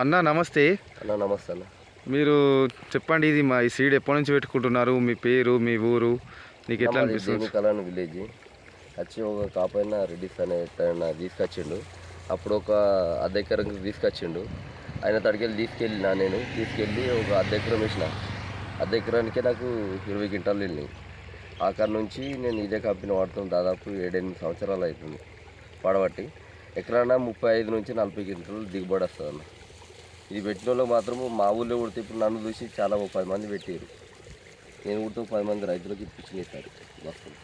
అన్న నమస్తే. అన్న నమస్తే అన్న. మీరు చెప్పండి ఇది మా ఈ సీడ్ ఎప్పటి నుంచి పెట్టుకుంటున్నారు? మీ పేరు మీ ఊరు? నీకు ఎట్లా అనిపిస్తుంది? కళ్యాణ్ విలేజ్. వచ్చి ఒక కాపైన రెడ్డిస్ అనే తన తీసుకొచ్చిండు. అప్పుడు ఒక అర్ధ తీసుకొచ్చిండు. ఆయన తడికెళ్ళి తీసుకెళ్ళినా నేను. తీసుకెళ్ళి ఒక అర్ధ ఎకరం వేసిన. అర్ధ ఎకరానికే నాకు ఇరవై క్వింటాలు వెళ్ళినాయి. ఆ కాడ నుంచి నేను ఇదే కంపెనీ వాడుతాం దాదాపు ఏడెనిమిది సంవత్సరాలు అవుతుంది. వాడబట్టి ఎకరాన ముప్పై ఐదు నుంచి నలభై క్వింటాలు దిగుబడి వస్తుంది అన్న ఇది పెట్టిన వాళ్ళు మాత్రం మా ఊళ్ళో కొడితే ఇప్పుడు నన్ను చూసి చాలా ఒక పది మంది పెట్టారు నేను కూడా పది మంది రైతులకు ఇప్పించిన వస్తుంది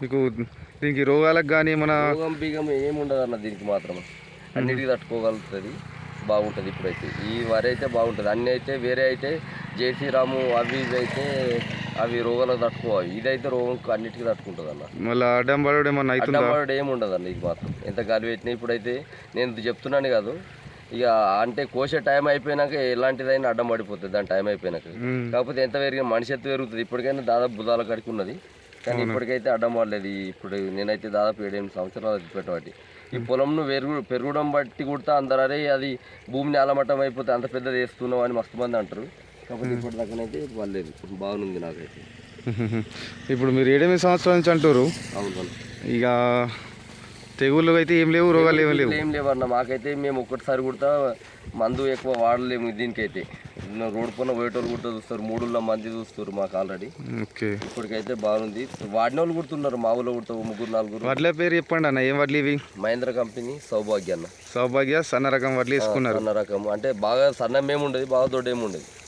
మీకు దీనికి రోగాలకు కానీ మన రోగం బీగం ఏమి ఉండదు అన్న దీనికి మాత్రం అన్నిటికీ తట్టుకోగలుగుతుంది బాగుంటుంది ఇప్పుడైతే. ఈ వరి అయితే బాగుంటుంది అన్నీ అయితే వేరే అయితే జేసీ రాము అవి ఇవి అయితే అవి రోగాలకు తట్టుకోవాలి. ఇదైతే రోగం అన్నిటికీ తట్టుకుంటుంది అన్న మళ్ళీ అడ్డం పడడం ఏమన్నా ఏమి ఉండదు అన్న ఇది మాత్రం. ఎంత గాలి పెట్టినా ఇప్పుడైతే నేను చెప్తున్నాను కాదు. ఇక అంటే కోసే టైం అయిపోయినాక ఎలాంటిదైనా అడ్డం పడిపోతుంది. దాని టైం అయిపోయినాక. కాకపోతే ఎంత పెరిగిన మనిషి ఎత్తు పెరుగుతుంది. ఇప్పటికైనా దాదాపు బుధాల కడికి ఉన్నది. కానీ ఇప్పటికైతే అడ్డం పడలేదు. ఇప్పుడు నేనైతే దాదాపు ఏడెనిమిది సంవత్సరాలు పెట్టబట్టి ఈ పొలంను పెరుగు పెరగడం బట్టి కూడా అందరూ అరే అది భూమి నేలమట్టం అయిపోతే అంత పెద్దది వేస్తున్నావు అని మస్తు మంది అంటారు. కాకపోతే ఇప్పటి దాకానైతే పర్లేదు బాగుంది నాకైతే. ఇప్పుడు మీరు ఏడెనిమిది సంవత్సరాల నుంచి అంటారు అవును. ఇక తెగుళ్ళు అయితే ఏం లేవు రోగాలు ఏం లేవు. ఏం లేవన్న మాకైతే మేము ఒక్కటిసారి కూడా మందు ఎక్కువ వాడలేము దీనికైతే. రోడ్ పైన పోయేటోళ్ళు కూడా చూస్తారు. మూడున్న మంది చూస్తారు మాకు ఆల్రెడీ ఓకే. ఇప్పటికైతే బాగుంది. వాడిన వాళ్ళు కుడుతున్నారు మా ఊళ్ళో కుడతా ముగ్గురు నలుగురు. వడ్ల పేరు చెప్పండి అన్న. ఏం వడ్లు ఇవి? మహేంద్ర కంపెనీ సౌభాగ్య అన్న. సౌభాగ్య సన్న రకం వడ్లు వేసుకున్నారు. సన్న రకం. అంటే బాగా సన్నం ఏమి ఉండదు బాగా దొడ్డ ఏమి ఉండదు మ్మ్.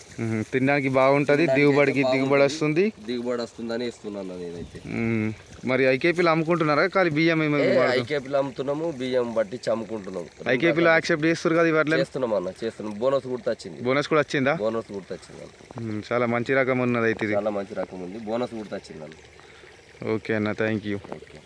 తినడానికి బాగుంటుంది దిగుబడికి దిగుబడి వస్తుంది దిగుబడి వస్తుందని ఇస్తున్నాను నేనైతే. మరి ఐకేపీలు అమ్ముకుంటున్నారా? కానీ బియ్యం ఏమి ఐకేపీలు అమ్ముతున్నాము బియ్యం బట్టి చమ్ముకుంటున్నాము. ఐకేపీలో యాక్సెప్ట్ చేస్తారు కదా వడ్లని చేస్తున్నాం అన్న చేస్తున్నాం. బోనస్ కూడా వచ్చింది బోనస్ కూడా వచ్చిందా బోనస్ కూడా వచ్చింది. చాలా మంచి రకం ఉన్నది అయితే ఇది. చాలా మంచి రకం ఉంది. బోనస్ కూడా వచ్చింది అన్న. ఓకే అన్న థ్యాంక్ యూ. ఓకే.